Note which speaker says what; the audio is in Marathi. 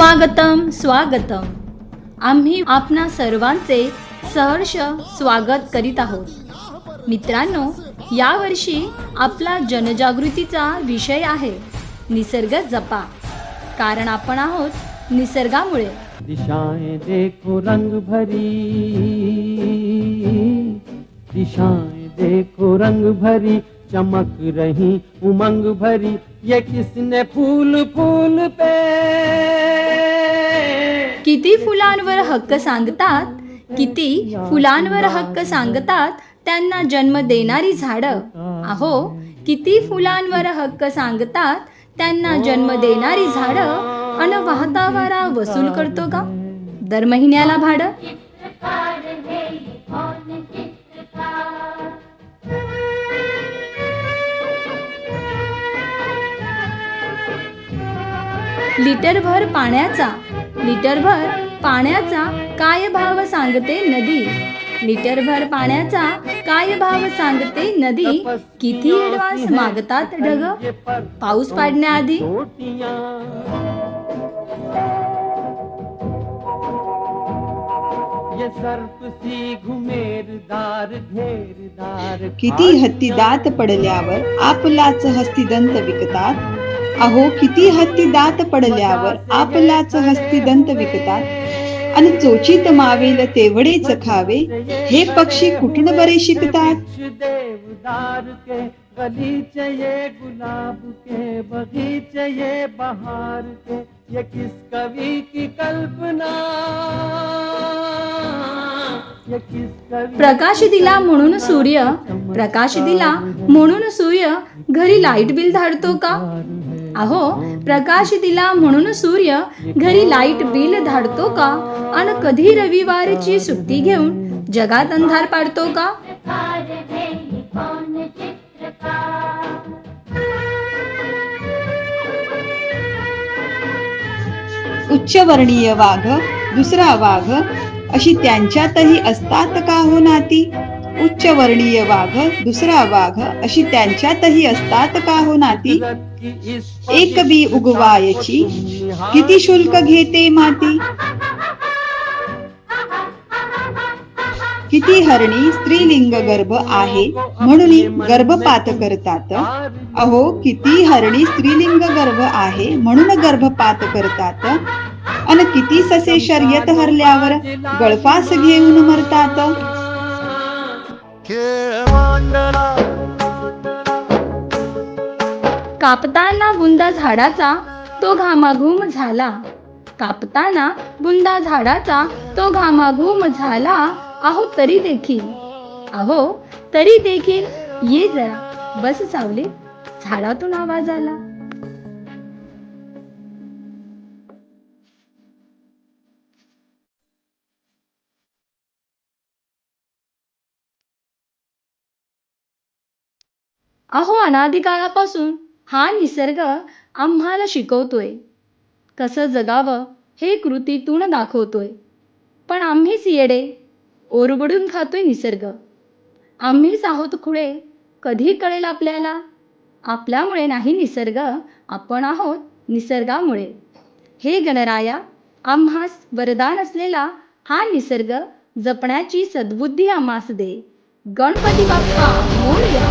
Speaker 1: स्वागतम स्वागतम. आम्ही आपणा सर्वांचे सहर्ष स्वागत करीत आहोत. मित्रांनो यावर्षी आपला जनजागृतीचा विषय आहे निसर्ग जपा. कारण आपण आहोत निसर्गामुळे.
Speaker 2: दिशाएं देखो रंग भरी. दिशाएं देखो रंग भरी. चमक रही उमंग भरी. ये किसने फूल फूल पे?
Speaker 1: किती फुलांवर हक्क सांगतात किती फुलांवर हक्क सांगतात त्यांना जन्म देणारी झाडं. अहो किती फुलांवर हक्क सांगतात त्यांना जन्म देणारी झाडं अन वाहता वारा वसूल करतो का? दर महिन्याला भाडं? लिटरभर पाण्याचा लिटरभर पाण्याचा काय भाव सांगते नदी. लिटरभर पाण्याचा काय भाव सांगते नदी. किती ऍडव्हान्स मागतात ढग? पाऊस पाडण्याआधी.
Speaker 3: किती हत्ती दात पडल्यावर आपलाच हस्तिदंत विकतात. अहो किती हत्ती दात पडल्यावर आपलाच हस्तिदंत विकतात. आणि चोचित मावेल तेवढेच खावे हे पक्षी कुठून बरे शिकतात?
Speaker 2: गलीचे ये गुलाब के बगीचे ये बहार के ये किस कवि की कल्पना किस
Speaker 1: प्रकाश दिला म्हणून सूर्य प्रकाश दिला म्हणून सूर्य घरी लाइट बिल धाडतो का? अहो प्रकाश दिला म्हणून सूर्य घरी लाइट बिल धाडतो का? आणि कधी रविवारची सुट्टी घेऊन जगात अंधार पाडतो का?
Speaker 3: उच्चवर्णीय वाघ दुसरा वाघ अशी त्यांच्यातही असतात का हो नाती? उच्चवर्णीय वाघ दुसरा वाघ अशी त्यांच्यातही असतात का हो नाती? एक बी उगवायची किती शुल्क घेते माती? किती हरणी स्त्रीलिंग गर्भ आहे म्हणून गर्भपात करतात? अहो किती हरणी स्त्रीलिंग गर्भ आहे म्हणून गर्भपात करतात? आणि किती ससे शर्यत हरल्यावर गळफास घेऊन मरतात?
Speaker 1: कापताना बुंदा झाडाचा तो घामाघूम झाला. कापताना बुंदा झाडाचा तो घामाघूम झाला. अहो तरी देखील. अहो तरी देखील. ये जरा. बस सावले. झाडातून आवाज आला. अहो अनादिकाळापासून हा निसर्ग आम्हाला शिकवतोय. कसं जगावं हे कृतीतून दाखवतोय. पण आम्हीच येडे ओरबडून खातोय निसर्ग. आम्हीच आहोत खुळे कधी कळेल आपल्याला? आपल्यामुळे नाही निसर्ग आपण आहोत निसर्गामुळे. हे गणराया आम्हास वरदान असलेला हा निसर्ग जपण्याची सद्बुद्धी आम्हास दे. गणपती बाप्पा मोरया!